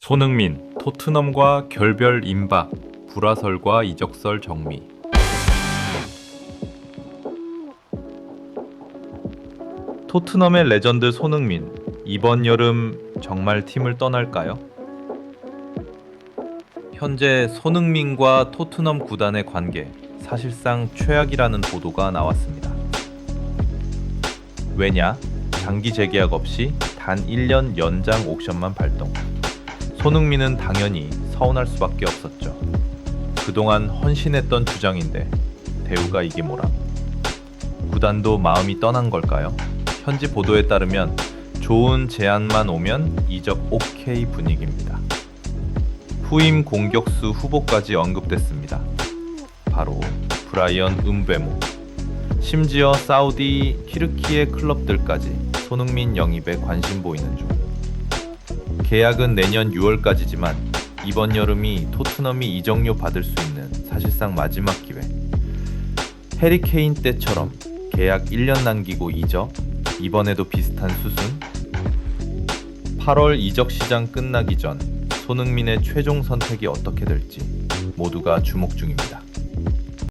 손흥민, 토트넘과 결별 임박, 불화설과 이적설 정리. 토트넘의 레전드 손흥민, 이번 여름 정말 팀을 떠날까요? 현재 손흥민과 토트넘 구단의 관계 사실상 최악이라는 보도가 나왔습니다. 왜냐? 장기 재계약 없이 단 1년 연장 옵션만 발동. 손흥민은 당연히 서운할 수밖에 없었죠. 그동안 헌신했던 주장인데 대우가 이게 뭐람? 구단도 마음이 떠난 걸까요? 현지 보도에 따르면 좋은 제안만 오면 이적 OK 분위기입니다. 후임 공격수 후보까지 언급됐습니다. 바로 브라이언 음베모. 심지어 사우디 키르키의 클럽들까지 손흥민 영입에 관심 보이는 중. 계약은 내년 6월까지지만 이번 여름이 토트넘이 이적료 받을 수 있는 사실상 마지막 기회. 해리 케인 때처럼 계약 1년 남기고 이적, 이번에도 비슷한 수순. 8월 이적 시장 끝나기 전 손흥민의 최종 선택이 어떻게 될지 모두가 주목 중입니다.